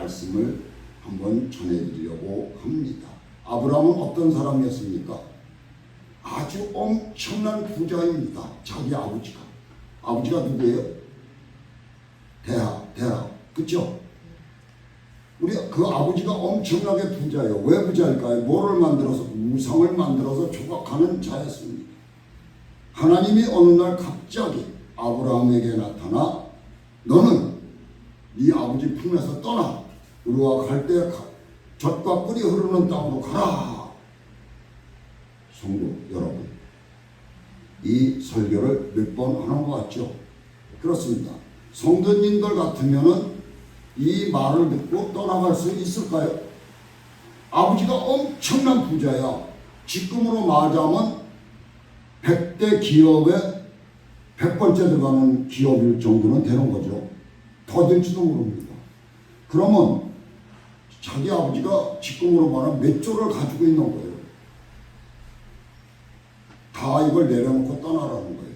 말씀을 한번 전해드리려고 합니다. 아브라함은 어떤 사람이었습니까? 아주 엄청난 부자입니다. 자기 아버지가. 아버지가 누구예요? 대학, 대학. 그쵸? 우리 그 아버지가 엄청나게 부자예요. 왜 부자일까요? 뭐를 만들어서 우상을 만들어서 조각하는 자였습니다. 하나님이 어느 날 갑자기 아브라함에게 나타나 너는 네 아버지 품에서 떠나 우리와 갈대 젖과 꿀이 흐르는 땅으로 가라. 성도 여러분, 이 설교를 몇 번 하는 것 같죠? 그렇습니다. 성도님들 같으면은 이 말을 듣고 떠나갈 수 있을까요? 아버지가 엄청난 부자야. 지금으로 말하자면 100대 기업에 100번째 들어가는 기업일 정도는 되는 거죠. 더 될지도 모릅니다. 그러면 자기 아버지가 지금으로 말하면 몇 조를 가지고 있는 거예요. 다 이걸 내려놓고 떠나라는 거예요.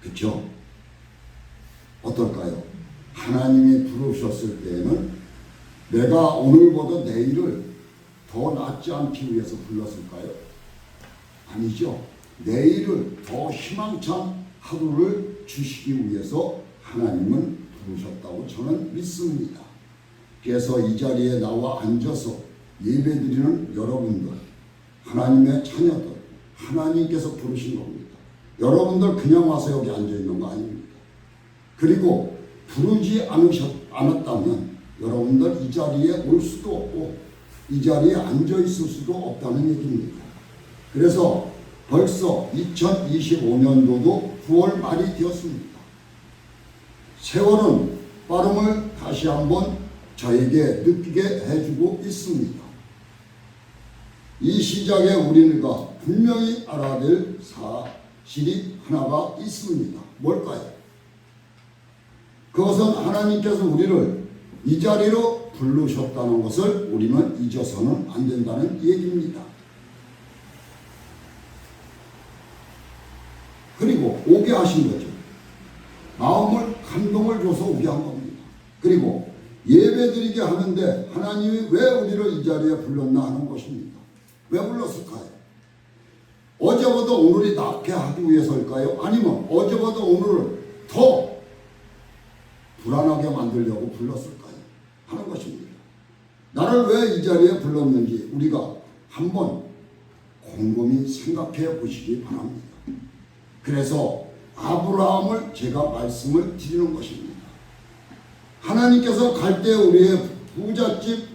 그렇죠? 어떨까요? 하나님이 부르셨을 때에는 내가 오늘보다 내일을 더 낫지 않기 위해서 불렀을까요? 아니죠. 내일을 더 희망찬 하루를 주시기 위해서 하나님은 부르셨다고 저는 믿습니다. 그래서 이 자리에 나와 앉아서 예배드리는 여러분들, 하나님의 자녀들, 하나님께서 부르신 겁니다. 여러분들 그냥 와서 여기 앉아 있는 거 아닙니다. 그리고 부르지 않으셨, 않았다면 여러분들 이 자리에 올 수도 없고 이 자리에 앉아 있을 수도 없다는 얘기입니다. 그래서 벌써 2025년도도 9월 말이 되었습니다. 세월은 빠름을 다시 한번 저에게 느끼게 해주고 있습니다. 이 시작에 우리가 분명히 알아야 될 사실이 하나가 있습니다. 뭘까요? 그것은 하나님께서 우리를 이 자리로 부르셨다는 것을 우리는 잊어서는 안 된다는 얘기입니다. 그리고 오게 하신 거죠. 마음을 감동을 줘서 오게 한 겁니다. 그리고 예배드리게 하는데 하나님이 왜 우리를 이 자리에 불렀나 하는 것입니다. 왜 불렀을까요? 어제보다 오늘이 낫게 하기 위해서일까요? 아니면 어제보다 오늘을 더 불안하게 만들려고 불렀을까요? 하는 것입니다. 나를 왜 이 자리에 불렀는지 우리가 한번 곰곰이 생각해 보시기 바랍니다. 그래서 아브라함을 제가 말씀을 드리는 것입니다. 하나님께서 갈대 우리의 부잣집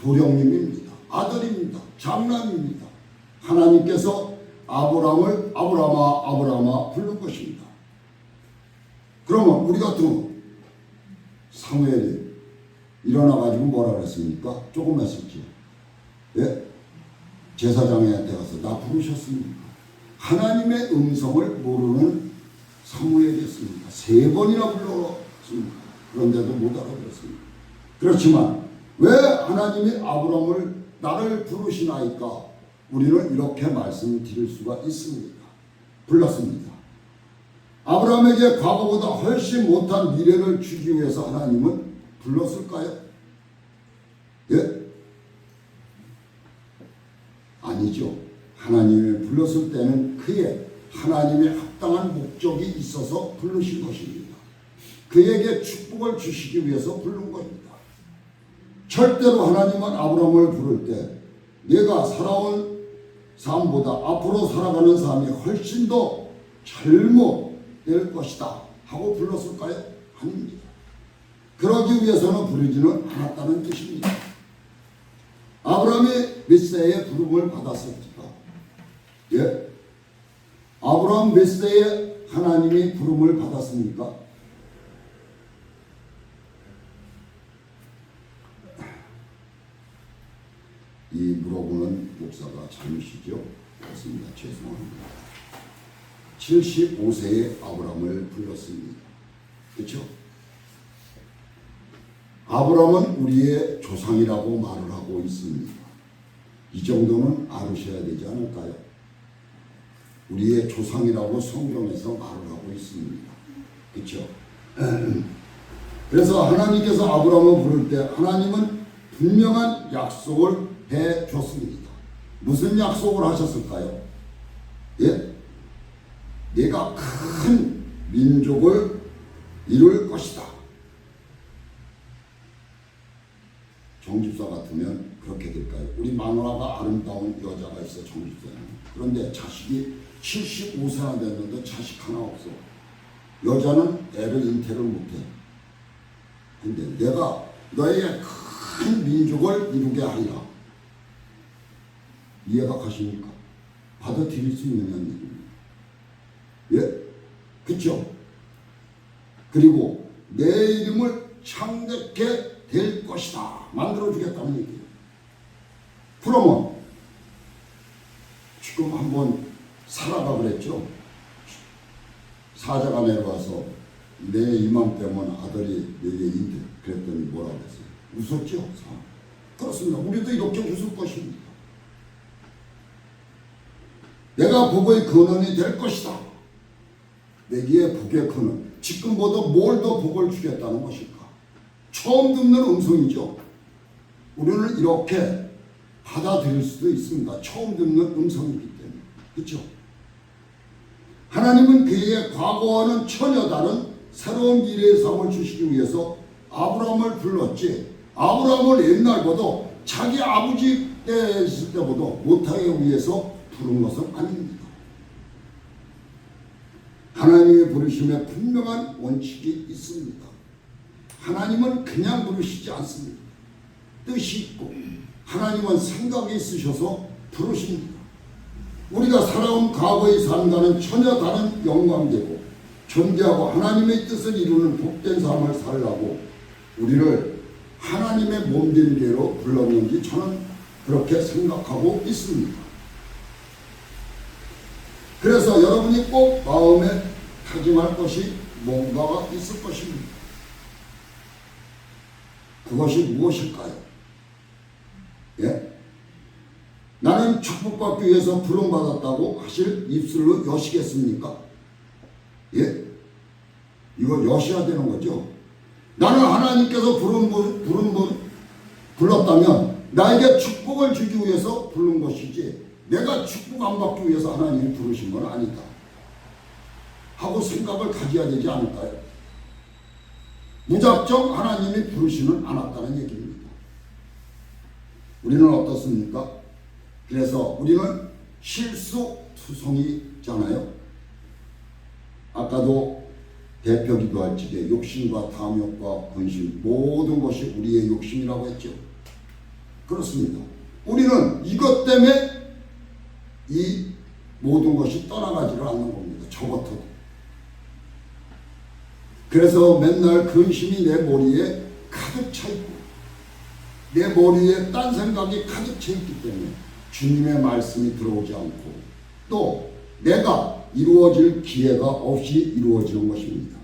도령님입니다. 아들입니다. 장남입니다. 하나님께서 아브라함을 아브라마 아브라마 부른 것입니다. 그러면 우리 같은 사무엘이 일어나 가지고 뭐라 그랬습니까? 조금 했었지. 예? 제사장한테 가서 나 부르셨습니까? 하나님의 음성을 모르는 사무엘이었습니다. 세 번이나 불렀습니다. 그런데도 못 알아들었습니다. 그렇지만 왜 하나님이 아브라함을 나를 부르시나이까 우리는 이렇게 말씀드릴 수가 있습니다. 불렀습니다. 아브라함에게 과거보다 훨씬 못한 미래를 주기 위해서 하나님은 불렀을까요? 예? 아니죠. 하나님을 불렀을 때는 그의 하나님의 합당한 목적이 있어서 부르신 것입니다. 그에게 축복을 주시기 위해서 부른 겁니다. 절대로 하나님은 아브라함을 부를 때 내가 살아온 삶보다 앞으로 살아가는 삶이 훨씬 더 잘못될 것이다 하고 불렀을까요? 아닙니다. 그러기 위해서는 부르지는 않았다는 뜻입니다. 아브라함이 몇 세에 부름을 받았습니까? 예? 아브라함 몇 세에 하나님이 부름을 받았습니까? 이 물어보는 목사가 잘못이죠. 그렇습니다. 죄송합니다. 75세에 아브라함을 불렀습니다. 그렇죠? 아브라함은 우리의 조상이라고 말을 하고 있습니다. 이 정도는 알으셔야 되지 않을까요? 우리의 조상이라고 성경에서 말을 하고 있습니다. 그렇죠? 그래서 하나님께서 아브라함을 부를 때 하나님은 분명한 약속을 해 줬습니다. 무슨 약속을 하셨을까요? 예? 내가 큰 민족을 이룰 것이다. 정집사 같으면 그렇게 될까요? 우리 마누라가 아름다운 여자가 있어 정집사는 그런데 자식이 75세나 됐는데 자식 하나 없어. 여자는 애를 잉태를 못해. 근데 내가 너의 큰 민족을 이루게 하리라. 이해가 가십니까? 받아들일 수 있느냐는 얘기입니다. 예? 그쵸? 그리고 내 이름을 창대케 될 것이다. 만들어주겠다는 얘기예요. 그러면 지금 한번 살아가 그랬죠? 사자가 내려와서 내 이맘때면 아들이 내게 인데 그랬더니 뭐라고 했어요? 웃었죠? 사. 그렇습니다. 우리도 이렇게 웃을 것입니다. 내가 복의 근원이 될 것이다. 내기에 복의 근원. 지금보다 뭘 더 복을 주겠다는 것일까? 처음 듣는 음성이죠. 우리는 이렇게 받아들일 수도 있습니다. 처음 듣는 음성이기 때문에. 그렇죠? 하나님은 그의 과거와는 전혀 다른 새로운 미래의 삶을 주시기 위해서 아브라함을 불렀지. 아브라함을 옛날보다 자기 아버지 때 있을 때보다 못하게 위해서 부른 것은 아닙니다. 하나님의 부르심에 분명한 원칙이 있습니다. 하나님은 그냥 부르시지 않습니다. 뜻이 있고 하나님은 생각이 있으셔서 부르십니다. 우리가 살아온 과거의 삶과는 전혀 다른 영광되고 존재하고 하나님의 뜻을 이루는 복된 삶을 살라고 우리를 하나님의 몸된 대로 불렀는지 저는 그렇게 생각하고 있습니다. 그래서 여러분이 꼭 마음에 다짐할 것이 뭔가가 있을 것입니다. 그것이 무엇일까요? 예? 나는 축복받기 위해서 부름받았다고 하실 입술로 여시겠습니까? 예? 이거 여셔야 되는 거죠. 나는 하나님께서 부른 분, 불렀다면 나에게 축복을 주기 위해서 부른 것이지 내가 축복 안 받기 위해서 하나님이 부르신 건 아니다. 하고 생각을 가져야 되지 않을까요? 무작정 하나님이 부르시는 않았다는 얘기입니다. 우리는 어떻습니까? 그래서 우리는 실수투성이잖아요. 아까도 대표 기도할 적에 욕심과 탐욕과 근심 모든 것이 우리의 욕심이라고 했죠. 그렇습니다. 우리는 이것 때문에 이 모든 것이 떠나가지를 않는 겁니다. 저부터도. 그래서 맨날 근심이 내 머리에 가득 차 있고 내 머리에 딴 생각이 가득 차 있기 때문에 주님의 말씀이 들어오지 않고 또 내가 이루어질 기회가 없이 이루어지는 것입니다.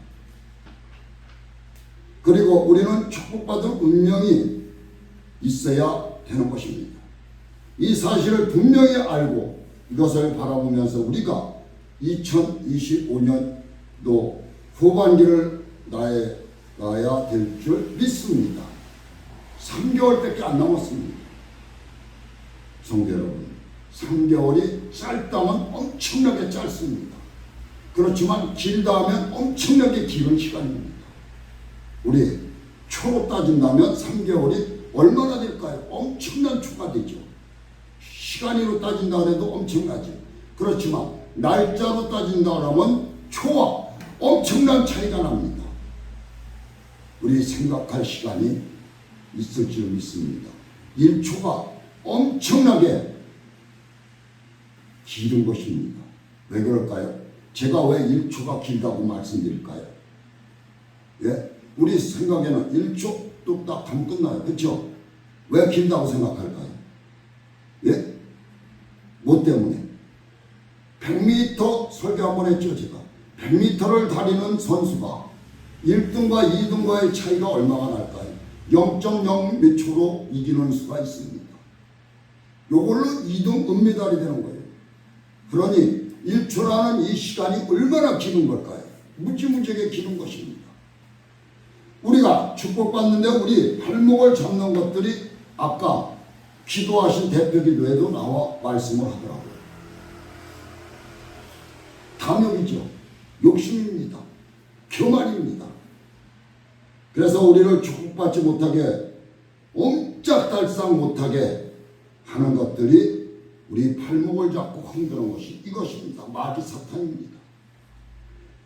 그리고 우리는 축복받은 운명이 있어야 되는 것입니다. 이 사실을 분명히 알고 이것을 바라보면서 우리가 2025년도 후반기를 나에 가야 될 줄 믿습니다. 3개월밖에 안 남았습니다. 성도 여러분, 3개월이 짧다면 엄청나게 짧습니다. 그렇지만 길다 하면 엄청나게 긴 시간입니다. 우리 초로 따진다면 3개월이 얼마나 될까요? 엄청난 초가 되죠. 시간으로 따진다 해도 엄청나죠. 그렇지만 날짜로 따진다 하면 초와 엄청난 차이가 납니다. 우리 생각할 시간이 있을 줄 믿습니다. 1초가 엄청나게 길은 것입니다. 왜 그럴까요? 제가 왜 1초가 길다고 말씀드릴까요? 예? 우리 생각에는 1초 뚝딱 하면 끝나요. 그렇죠? 왜 길다고 생각할까요? 예? 뭐 때문에? 100m 설교 한번 했죠, 제가. 100m를 달리는 선수가 1등과 2등과의 차이가 얼마가 날까요? 0.0 몇 초로 이기는 수가 있습니다. 요걸로 2등 은메달이 되는 거예요. 그러니 1초라는 이 시간이 얼마나 기는 걸까요? 무지무지하게 기는 것입니다. 우리가 축복받는데 우리 발목을 잡는 것들이 아까 기도하신 대표기도에도 나와 말씀을 하더라고요. 탐욕이죠. 욕심입니다. 교만입니다. 그래서 우리를 축복받지 못하게 옴짝달싹 못하게 하는 것들이 우리 발목을 잡고 흔드는 것이 이것입니다. 마귀 사탄입니다.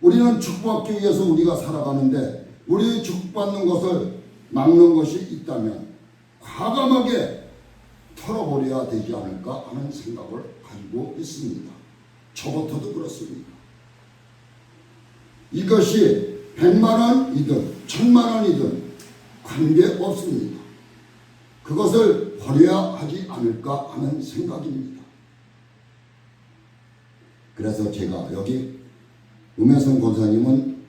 우리는 축복받기 위해서 우리가 살아가는데 우리 축복받는 것을 막는 것이 있다면 과감하게 털어버려야 되지 않을까 하는 생각을 가지고 있습니다. 저부터도 그렇습니다. 이것이 백만 원이든 천만 원이든 관계없습니다. 그것을 버려야 하지 않을까 하는 생각입니다. 그래서 제가 여기 음혜성 권사님은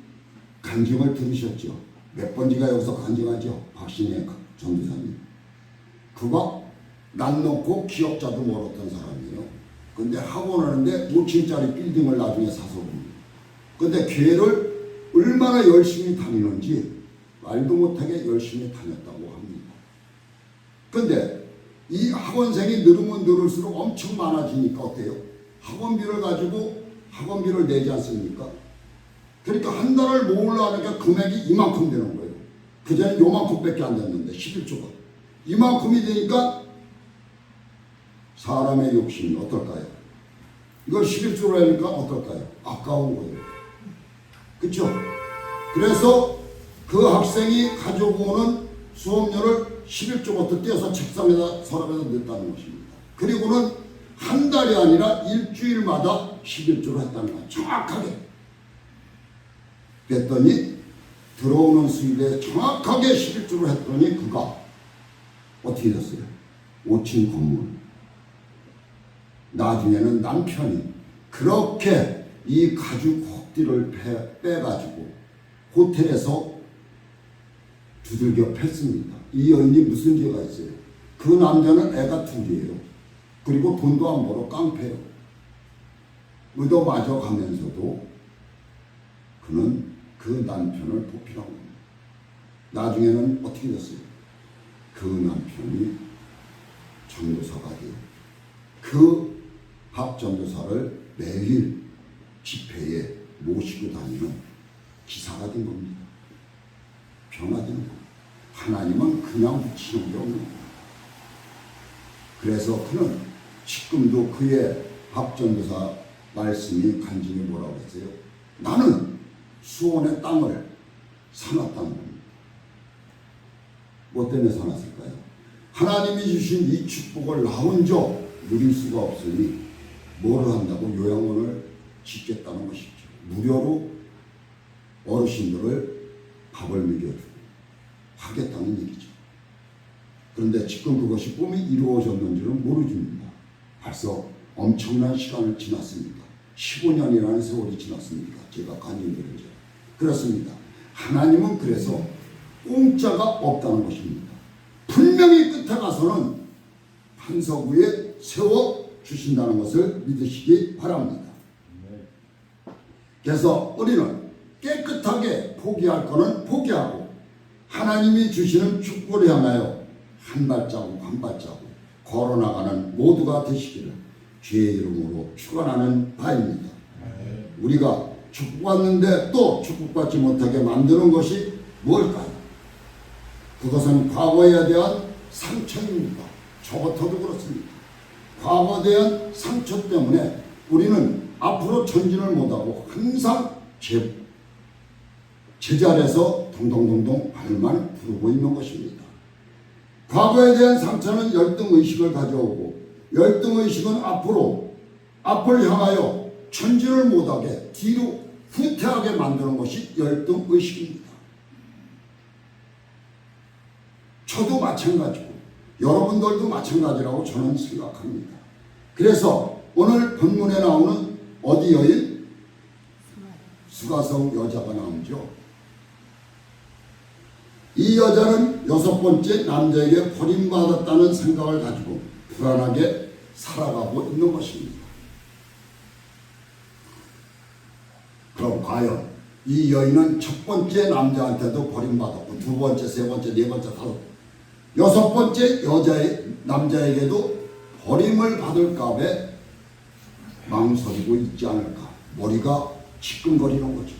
간증을 들으셨죠. 몇 번지가 여기서 간증하죠. 박신혜 전도사님. 그가 난 놓고 기억자도 멀었던 사람이에요. 근데 학원 하는데 5층짜리 빌딩을 나중에 사서 봅니다. 근데 교회를 얼마나 열심히 다니는지 말도 못하게 열심히 다녔다고 합니다. 근데 이 학원생이 늘으면 늘을수록 엄청 많아지니까 어때요? 학원비를 가지고 학원비를 내지 않습니까? 그러니까 한 달을 모으려 하니까 금액이 이만큼 되는 거예요. 그전에 요만큼밖에 안 됐는데 11조가. 이만큼이 되니까 사람의 욕심이 어떨까요? 이걸 11조로 하니까 어떨까요? 아까운 거예요. 그렇죠? 그래서 그 학생이 가지고 오는 수업료를 11조부터 떼어서 책상에다 서랍에다 넣었다는 것입니다. 그리고는 한 달이 아니라 일주일마다 11조를 했다는 거예요. 정확하게. 그랬더니 들어오는 수입에 정확하게 11조를 했더니 그가 어떻게 됐어요? 5층 건물. 나중에는 남편이 그렇게 이 가죽 혹디를 빼, 빼가지고 호텔에서 두들겨 팼습니다. 이 여인이 무슨 죄가 있어요? 그 남자는 애가 둘이에요. 그리고 돈도 안 벌어 깡패요. 의도 맞아 가면서도 그는 그 남편을 보필한 겁니다. 나중에는 어떻게 됐어요? 그 남편이 전도사가 돼요. 그 박전도사를 매일 집회에 모시고 다니는 기사가 된 겁니다. 변화되는 겁니다. 하나님은 그냥 붙이는 게 없는 겁니다. 그래서 그는 지금도 그의 박전도사 말씀이 간증이 뭐라고 했어요? 나는 수원의 땅을 사놨다는 겁니다. 뭐 때문에 사놨을까요? 하나님이 주신 이 축복을 나 혼자 누릴 수가 없으니 뭐를 한다고 요양원을 짓겠다는 것이죠. 무료로 어르신들을 밥을 먹여주고 하겠다는 얘기죠. 그런데 지금 그것이 꿈이 이루어졌는지는 모르줍니다. 벌써 엄청난 시간을 지났습니다. 15년이라는 세월이 지났습니다. 제가 간증드린 지. 그렇습니다. 하나님은 그래서 공짜가 없다는 것입니다. 분명히 끝에 가서는 반석 위에 세워 주신다는 것을 믿으시기 바랍니다. 그래서 우리는 깨끗하게 포기할 거는 포기하고 하나님이 주시는 축복을 향하여 한 발자국 한 발자국 걸어나가는 모두가 되시기를 주의 이름으로 축원하는 바입니다. 우리가 축복받는데 또 축복받지 못하게 만드는 것이 무엇일까요? 그것은 과거에 대한 상처입니다. 저부터도 그렇습니다. 과거에 대한 상처 때문에 우리는 앞으로 전진을 못하고 항상 제, 제자리에서 동동동동 발만 부르고 있는 것입니다. 과거에 대한 상처는 열등의식을 가져오고 열등의식은 앞으로 앞을 향하여 전진을 못하게 뒤로 후퇴하게 만드는 것이 열등의식입니다. 저도 마찬가지고 여러분들도 마찬가지라고 저는 생각합니다. 그래서 오늘 본문에 나오는 어디 여인? 수가성 여자가 나오죠. 이 여자는 여섯 번째 남자에게 버림받았다는 생각을 가지고 불안하게 살아가고 있는 것입니다. 그럼 과연 이 여인은 첫 번째 남자한테도 버림받았고 두 번째, 세 번째, 네 번째, 다섯 여섯 번째 여자의 남자에게도 버림을 받을까에 망설이고 있지 않을까 머리가 지끈거리는 거죠.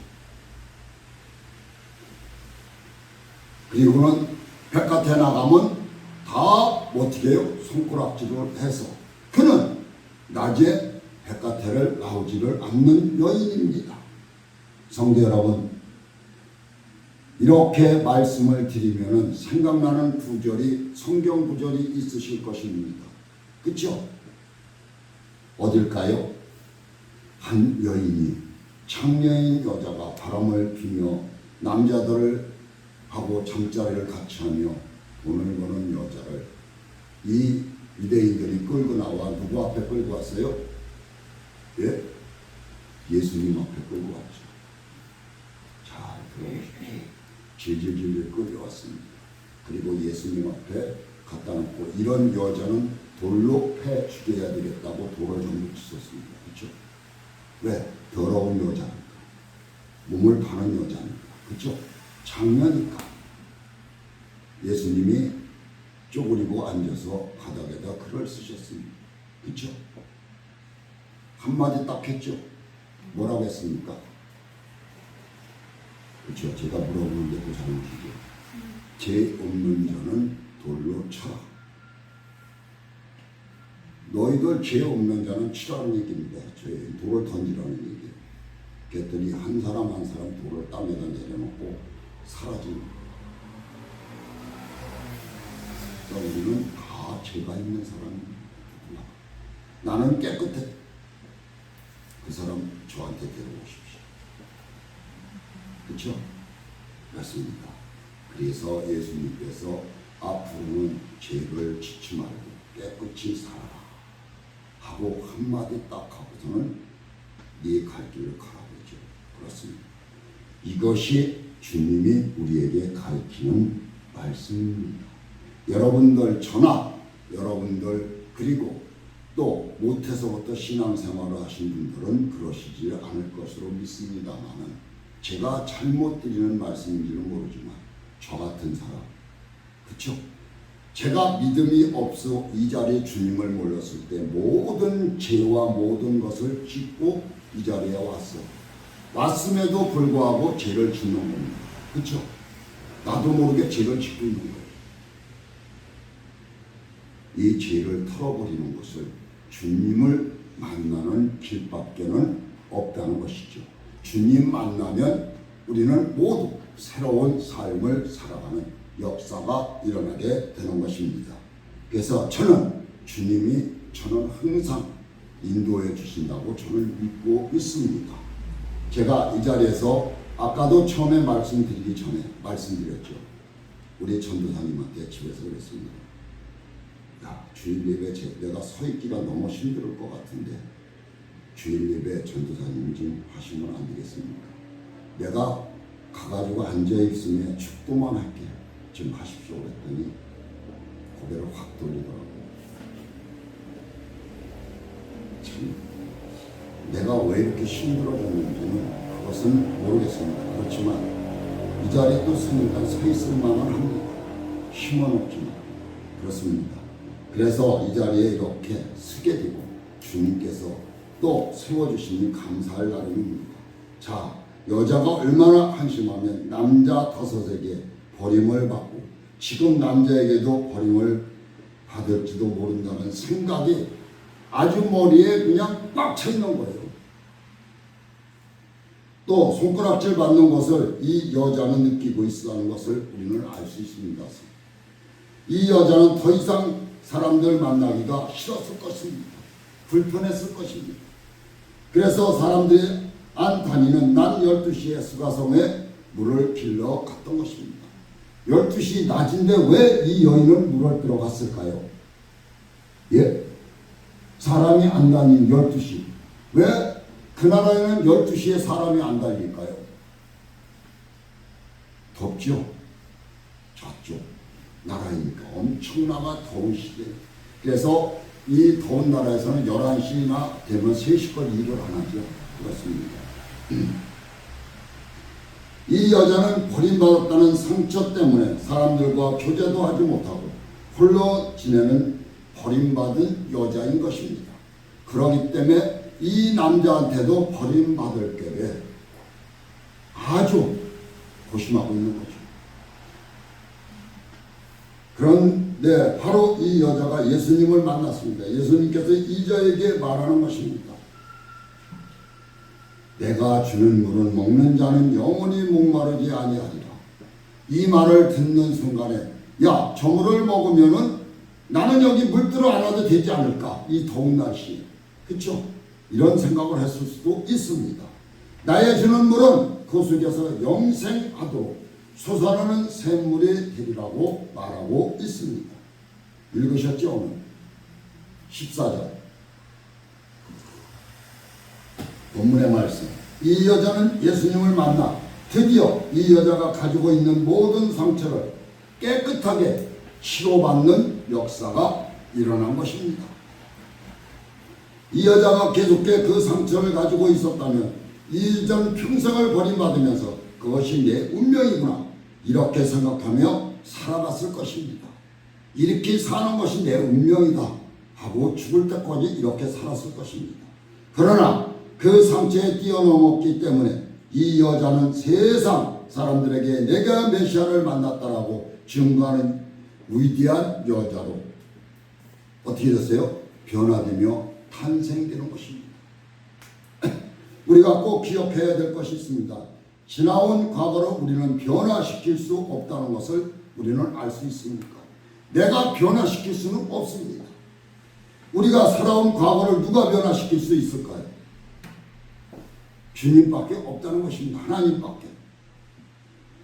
그리고는 백화태 나가면 다 어떻게 해요? 손가락질을 해서 그는 낮에 백화태를 나오지를 않는 여인입니다. 성도 여러분, 이렇게 말씀을 드리면 생각나는 구절이 성경 구절이 있으실 것입니다. 그렇죠? 어딜까요? 한 여인이 창녀인 여자가 바람을 피며 남자들을 하고 잠자리를 같이 하며 돈을 버는 여자를 이 유대인들이 끌고 나와 누구 앞에 끌고 왔어요? 예? 예수님 앞에 끌고 왔죠. 자, 그럼 질질질 끌려왔습니다. 그리고 예수님 앞에 갖다 놓고 이런 여자는 돌로 패 죽여야 되겠다고 돌을 전부 치셨습니다. 그렇죠? 왜? 더러운 여자니까. 몸을 파는 여자니까. 그렇죠? 장녀니까. 예수님이 쪼그리고 앉아서 바닥에다 글을 쓰셨습니다. 그렇죠? 한마디 딱 했죠. 뭐라고 했습니까? 그렇죠. 제가 물어보는데 그 잘못이죠. 죄 없는 자는 돌로 쳐라. 너희들 죄 없는 자는 치라는 얘기입니다. 죄 돌을 던지라는 얘기예요. 그랬더니 한 사람 한 사람 돌을 땅에다 내려놓고 사라집니다. 그러니까 우리는 다 죄가 있는 사람입니다. 나는 깨끗해. 그 사람 저한테 데려오십시오. 그렇죠? 맞습니다. 그래서 예수님께서 앞으로는 죄를 짓지 말고 깨끗이 살아라 하고 한마디 딱 하고서는 네 갈 길을 가라고 했죠. 그렇습니다. 이것이 주님이 우리에게 가르치는 말씀입니다. 여러분들 저나 여러분들 그리고 또 못해서부터 신앙생활을 하신 분들은 그러시지 않을 것으로 믿습니다만은 제가 잘못 드리는 말씀인지는 모르지만 저 같은 사람 그쵸? 제가 믿음이 없어 이 자리에 주님을 몰랐을 때 모든 죄와 모든 것을 짓고 이 자리에 왔어 왔음에도 불구하고 죄를 짓는 겁니다 그쵸? 나도 모르게 죄를 짓고 있는 거예요 이 죄를 털어버리는 것을 주님을 만나는 길밖에는 없다는 것이죠. 주님 만나면 우리는 모두 새로운 삶을 살아가는 역사가 일어나게 되는 것입니다. 그래서 저는 주님이 저는 항상 인도해 주신다고 저는 믿고 있습니다. 제가 이 자리에서 아까도 처음에 말씀드리기 전에 말씀드렸죠. 우리 전도사님한테 집에서 그랬습니다. 야, 주일 예배 제, 내가 서 있기가 너무 힘들 것 같은데 주일 예배 전도사님 좀 하시면 안 되겠습니까? 내가 가가지고 앉아 있으면 축도만 할게. 좀 하십시오. 그랬더니 고개를 확 돌리더라고요. 참, 내가 왜 이렇게 힘들어졌는지는 그것은 모르겠습니다. 그렇지만 이 자리에 또 서니까 서 있을 만은 합니다. 힘은 없지만 그렇습니다. 그래서 이 자리에 이렇게 서게 되고 주님께서 또 세워주시니 감사할 날입니다. 자, 여자가 얼마나 한심하면 남자 다섯에게 버림을 받고 지금 남자에게도 버림을 받을지도 모른다는 생각이 아주 머리에 그냥 꽉 차 있는 거예요. 또 손가락질 받는 것을 이 여자는 느끼고 있다는 것을 우리는 알 수 있습니다. 이 여자는 더 이상 사람들 만나기가 싫었을 것입니다. 불편했을 것입니다. 그래서 사람들이 안 다니는 난 12시에 수가성에 물을 길러 갔던 것입니다. 12시 낮인데 왜 이 여인은 물을 들어 갔을까요? 예? 사람이 안 다닌 12시. 왜 그 나라에는 12시에 사람이 안 달릴까요? 덥죠? 졌죠? 나라이니까 엄청나가 더운 시대. 그래서 이 더운 나라에서는 11시나 되면 3시까지 일을 안 하죠. 그렇습니다. 이 여자는 버림받았다는 상처 때문에 사람들과 교제도 하지 못하고 홀로 지내는 버림받은 여자인 것입니다. 그러기 때문에 이 남자한테도 버림받을 게에 아주 고심하고 있는 거죠. 그런 데 바로 이 여자가 예수님을 만났습니다. 예수님께서 이 여자에게 말하는 것입니다. 내가 주는 물은 먹는 자는 영원히 목마르지 아니하리라. 이 말을 듣는 순간에 야, 저 물을 먹으면은 나는 여기 물들어 안 와도 되지 않을까? 이 더운 날씨에. 그쵸? 이런 생각을 했을 수도 있습니다. 나의 주는 물은 그 속에서 영생하도록 솟아나는 샘물이 되리라고 말하고 있습니다. 읽으셨죠? 오늘? 14절. 본문의 말씀. 이 여자는 예수님을 만나 드디어 이 여자가 가지고 있는 모든 상처를 깨끗하게 치료받는 역사가 일어난 것입니다. 이 여자가 계속해 그 상처를 가지고 있었다면 이전 평생을 버림받으면서 그것이 내 운명이구나 이렇게 생각하며 살아갔을 것입니다. 이렇게 사는 것이 내 운명이다 하고 죽을 때까지 이렇게 살았을 것입니다. 그러나 그 상처에 뛰어넘었기 때문에 이 여자는 세상 사람들에게 내가 메시아를 만났다라고 증거하는 위대한 여자로 어떻게 됐어요? 변화되며 탄생되는 것입니다. 우리가 꼭 기억해야 될 것이 있습니다. 지나온 과거를 우리는 변화시킬 수 없다는 것을 우리는 알 수 있습니까? 내가 변화시킬 수는 없습니다. 우리가 살아온 과거를 누가 변화시킬 수 있을까요? 주님밖에 없다는 것입니다. 하나님밖에.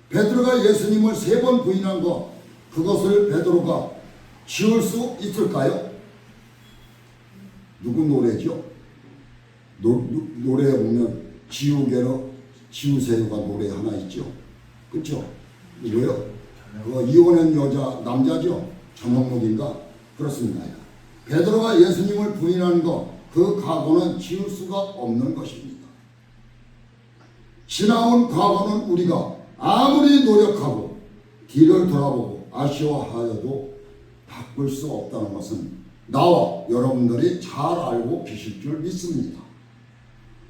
베드로가 예수님을 세 번 부인한 것 그것을 베드로가 지울 수 있을까요? 누구 노래죠? 노, 노, 노래에 보면 지우개로 지우세요가 노래 하나 있죠. 그렇죠? 누구요? 그거 이혼한 여자 남자죠. 전홍록인가 그렇습니다. 베드로가 예수님을 부인한 것 그 과거는 지울 수가 없는 것입니다. 지나온 과거는 우리가 아무리 노력하고 뒤를 돌아보고 아쉬워하여도 바꿀 수 없다는 것은 나와 여러분들이 잘 알고 계실 줄 믿습니다.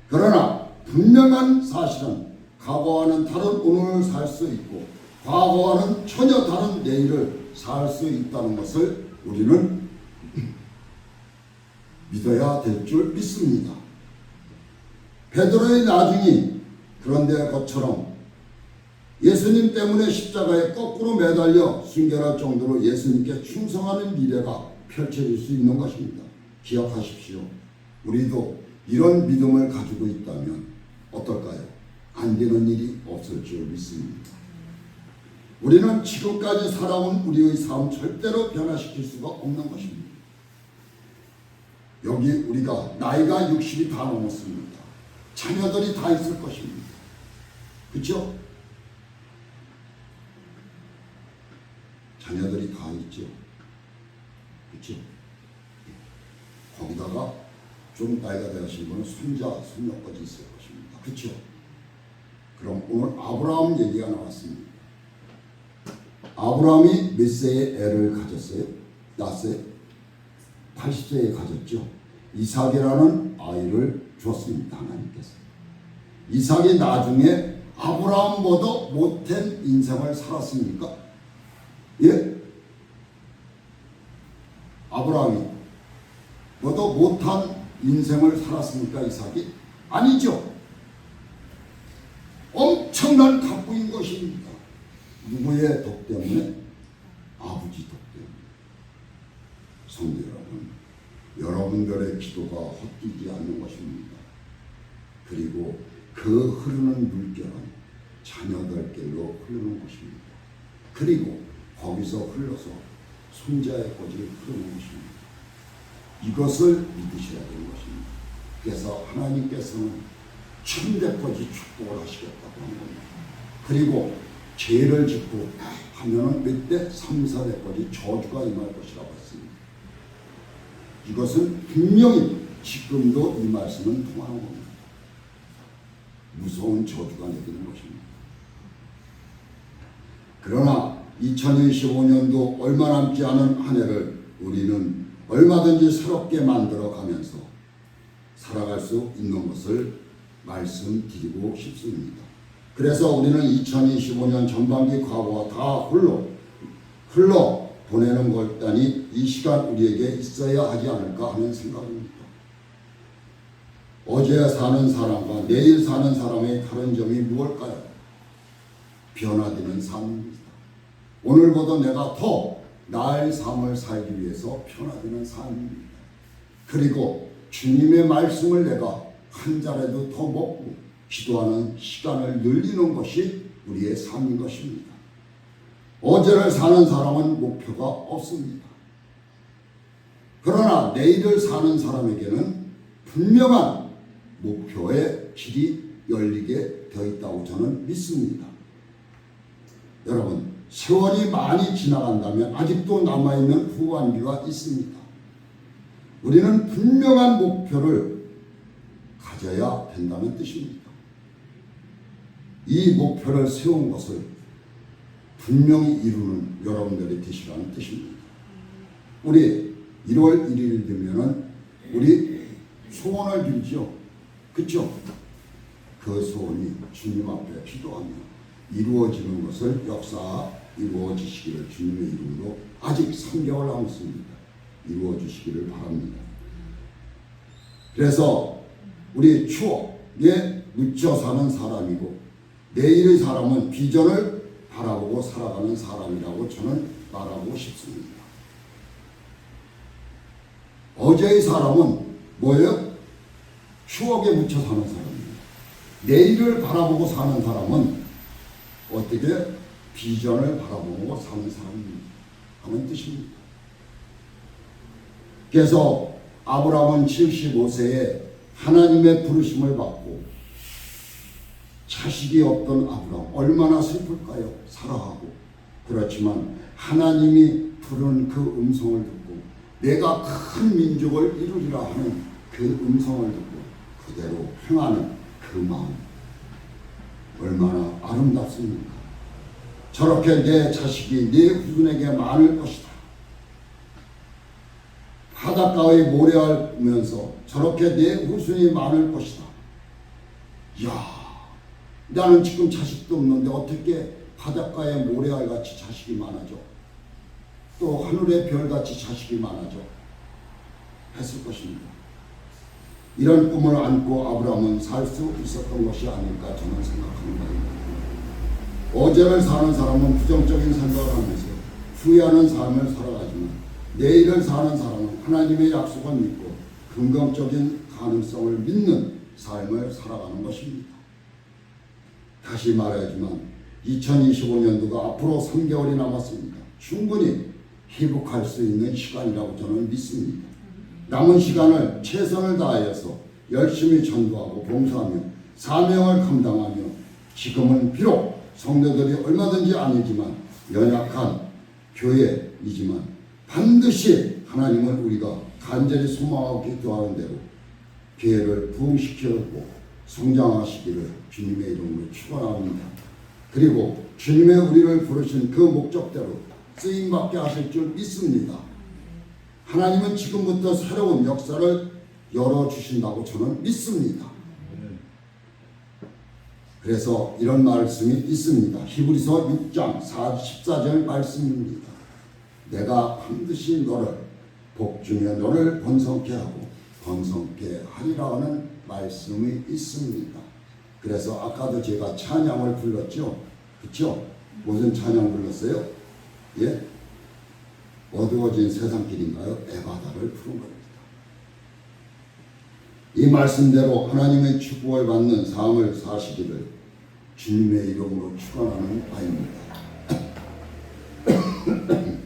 그러나 분명한 사실은 과거와는 다른 오늘을 살 수 있고 과거와는 전혀 다른 내일을 살 수 있다는 것을 우리는 믿어야 될 줄 믿습니다. 베드로의 나중이 그런데 것처럼 예수님 때문에 십자가에 거꾸로 매달려 순결할 정도로 예수님께 충성하는 미래가 펼쳐질 수 있는 것입니다. 기억하십시오. 우리도 이런 믿음을 가지고 있다면 어떨까요? 안 되는 일이 없을 줄 믿습니다. 우리는 지금까지 살아온 우리의 삶 절대로 변화시킬 수가 없는 것입니다. 여기 우리가 나이가 60이 다 넘었습니다. 자녀들이 다 있을 것입니다. 그렇죠? 자녀들이 다 있죠. 그렇죠? 거기다가 좀 나이가 되신 분은 손자, 손녀까지 있을 것입니다. 그렇죠? 그럼 오늘 아브라함 얘기가 나왔습니다. 아브라함이 몇 세에 애를 가졌어요? 낳았어요? 80세에 가졌죠. 이삭이라는 아이를 줬습니다. 하나님께서. 이삭이 나중에 아브라함보다 못한 인생을 살았습니까? 예? 아브라함이 보다 못한 인생을 살았습니까? 이삭이? 아니죠. 엄청난 갑부인 것입니다. 누구의 덕 때문에? 아버지 덕 때문에. 성도 여러분, 여러분들의 기도가 헛되지 않는 것입니다. 그리고 그 흐르는 물결은 자녀들께로 흐르는 것입니다. 그리고 거기서 흘러서 손자의 꼬지를 흐르는 것입니다. 이것을 믿으셔야 되는 것입니다. 그래서 하나님께서는 천대까지 축복을 하시겠다고 하는 겁니다. 그리고 죄를 짓고 하면은 몇대 3, 4대까지 저주가 임할 것이라고 했습니다. 이것은 분명히 지금도 이 말씀은 통하는 겁니다. 무서운 저주가 내리는 것입니다. 그러나 2025년도 얼마 남지 않은 한 해를 우리는 얼마든지 새롭게 만들어 가면서 살아갈 수 있는 것을 말씀드리고 싶습니다. 그래서 우리는 2025년 전반기 과거와 다 홀로 흘러 보내는 것단이 이 시간 우리에게 있어야 하지 않을까 하는 생각입니다. 어제 사는 사람과 내일 사는 사람의 다른 점이 무엇일까요? 변화되는 삶입니다. 오늘보다 내가 더 나을 삶을 살기 위해서 변화되는 삶입니다. 그리고 주님의 말씀을 내가 한 자리도 더 먹고 기도하는 시간을 늘리는 것이 우리의 삶인 것입니다. 어제를 사는 사람은 목표가 없습니다. 그러나 내일을 사는 사람에게는 분명한 목표의 길이 열리게 되어 있다고 저는 믿습니다. 여러분, 세월이 많이 지나간다면 아직도 남아있는 후반기가 있습니다. 우리는 분명한 목표를 가져야 된다는 뜻입니다. 이 목표를 세운 것을 분명히 이루는 여러분들이 되시라는 뜻입니다. 우리 1월 1일 되면은 우리 소원을 빌죠. 그죠? 그 소원이 주님 앞에 기도하며 이루어지는 것을 역사 이루어지시기를 주님의 이름으로 아직 3개월 남았습니다. 이루어 주시기를 바랍니다. 그래서 우리 추억에 묻혀 사는 사람이고 내일의 사람은 비전을 바라보고 살아가는 사람이라고 저는 말하고 싶습니다. 어제의 사람은 뭐예요? 추억에 묻혀 사는 사람입니다. 내일을 바라보고 사는 사람은 어떻게 비전을 바라보고 사는 사람입니다. 하는 뜻입니다. 그래서 아브라함은 75세에 하나님의 부르심을 받고 자식이 없던 아브라함 얼마나 슬플까요? 사랑하고 그렇지만 하나님이 부르는 그 음성을 듣고 내가 큰 민족을 이루리라 하는 그 음성을 듣고 그대로 행하는 그 마음 얼마나 아름답습니까? 저렇게 내 자식이 내 후손에게 많을 것이다. 바닷가에 모래알면서 저렇게 내 후손이 많을 것이다. 야, 나는 지금 자식도 없는데 어떻게 바닷가에 모래알 같이 자식이 많아져? 또 하늘의 별 같이 자식이 많아져? 했을 것입니다. 이런 꿈을 안고 아브라함은 살 수 있었던 것이 아닐까 저는 생각합니다. 어제를 사는 사람은 부정적인 생각을 하면서 후회하는 삶을 살아가지만 내일을 사는 사람은 하나님의 약속을 믿고 긍정적인 가능성을 믿는 삶을 살아가는 것입니다. 다시 말하지만 2025년도가 앞으로 3개월이 남았습니다. 충분히 회복할 수 있는 시간이라고 저는 믿습니다. 남은 시간을 최선을 다하여서 열심히 전도하고 봉사하며 사명을 감당하며 지금은 비록 성도들이 얼마든지 아니지만 연약한 교회이지만 반드시 하나님은 우리가 간절히 소망하고 기도하는 대로 교회를 부흥시키고 성장하시기를 주님의 이름으로 축원합니다. 그리고 주님의 우리를 부르신 그 목적대로 쓰임받게 하실 줄 믿습니다. 하나님은 지금부터 새로운 역사를 열어주신다고 저는 믿습니다. 그래서 이런 말씀이 있습니다. 히브리서 6장 14절 말씀입니다. 내가 반드시 너를 복주며 너를 번성케 하고 번성케 하리라 하는 말씀이 있습니다. 그래서 아까도 제가 찬양을 불렀죠. 그렇죠? 무슨 찬양 불렀어요? 예? 어두워진 세상길인가요? 에바다를 푸른 겁니다. 이 말씀대로 하나님의 축복을 받는 삶을 사시기를 주님의 이름으로 축원하는 바입니다.